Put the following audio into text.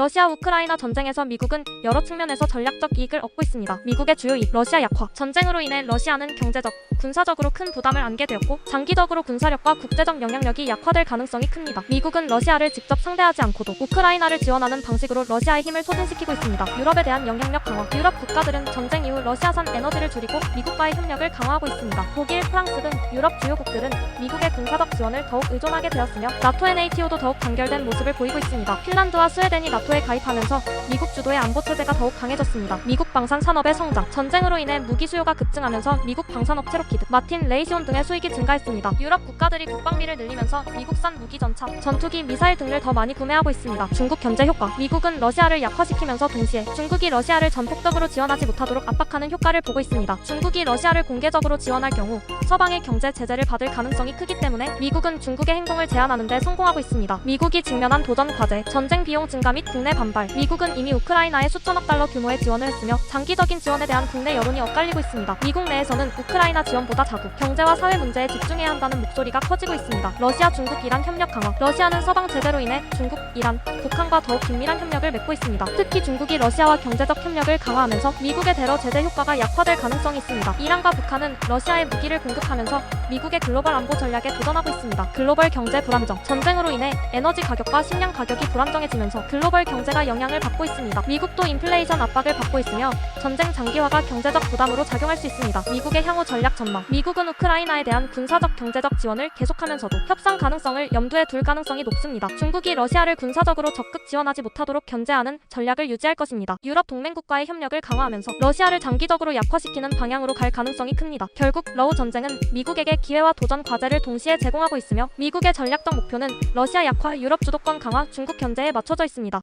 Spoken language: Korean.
러시아 우크라이나 전쟁에서 미국은 여러 측면에서 전략적 이익을 얻고 있습니다. 미국의 주요 이익, 러시아 약화. 전쟁으로 인해 러시아는 경제적, 군사적으로 큰 부담을 안게 되었고 장기적으로 군사력과 국제적 영향력이 약화될 가능성이 큽니다. 미국은 러시아를 직접 상대하지 않고도 우크라이나를 지원하는 방식으로 러시아의 힘을 소진시키고 있습니다. 유럽에 대한 영향력 강화. 유럽 국가들은 전쟁 이후 러시아산 에너지를 줄이고 미국과의 협력을 강화하고 있습니다. 독일, 프랑스 등 유럽 주요국들은 미국의 군사적 지원을 더욱 의존하게 되었으며 나토의 NATO도 더욱 단결된 모습을 보이고 있습니다. 핀란드와 스웨덴이 나토에 가입하면서 미국 주도의 안보 체제가 더욱 강해졌습니다. 미국 방산 산업의 성장, 전쟁으로 인해 무기 수요가 급증하면서 미국 방산업체 로키드, 마틴, 레이시온 등의 수익이 증가했습니다. 유럽 국가들이 국방비를 늘리면서 미국산 무기 전차, 전투기, 미사일 등을 더 많이 구매하고 있습니다. 중국 견제 효과, 미국은 러시아를 약화시키면서 동시에 중국이 러시아를 전폭적으로 지원하지 못하도록 압박 하는 효과를 보고 있습니다. 중국이 러시아를 공개적으로 지원할 경우 서방의 경제 제재를 받을 가능성이 크기 때문에 미국은 중국의 행동을 제한하는 데 성공하고 있습니다. 미국이 직면한 도전 과제, 전쟁 비용 증가 및 국내 반발. 미국은 이미 우크라이나에 수천억 달러 규모의 지원을 했으며 장기적인 지원에 대한 국내 여론이 엇갈리고 있습니다. 미국 내에서는 우크라이나 지원보다 자국, 경제와 사회 문제에 집중해야 한다는 목소리가 커지고 있습니다. 러시아, 중국, 이란 협력 강화. 러시아는 서방 제재로 인해 중국, 이란, 북한과 더욱 긴밀한 협력을 맺고 있습니다. 특히 중국이 러시아와 경제적 협력을 강화하면서 미국의 대러 제재 효과가 약화될 가능성이 있습니다. 이란과 북한은 러시아에 무기를 공급하면서 미국의 글로벌 안보 전략에 도전하고 있습니다. 글로벌 경제 불안정, 전쟁으로 인해 에너지 가격과 식량 가격이 불안정해지면서 글로벌 경제가 영향을 받고 있습니다. 미국도 인플레이션 압박을 받고 있으며 전쟁 장기화가 경제적 부담으로 작용할 수 있습니다. 미국의 향후 전략 전망. 미국은 우크라이나에 대한 군사적 경제적 지원을 계속하면서도 협상 가능성을 염두에 둘 가능성이 높습니다. 중국이 러시아를 군사적으로 적극 지원하지 못하도록 견제하는 전략을 유지할 것입니다. 유럽 동맹국과의 협력을 강화하면서 러시아를 장기적으로 약화시키는 방향으로 갈 가능성이 큽니다. 결국 러우 전쟁은 미국에게 기회와 도전 과제를 동시에 제공하고 있으며 미국의 전략적 목표는 러시아 약화, 유럽 주도권 강화, 중국 견제에 맞춰져 있습니다.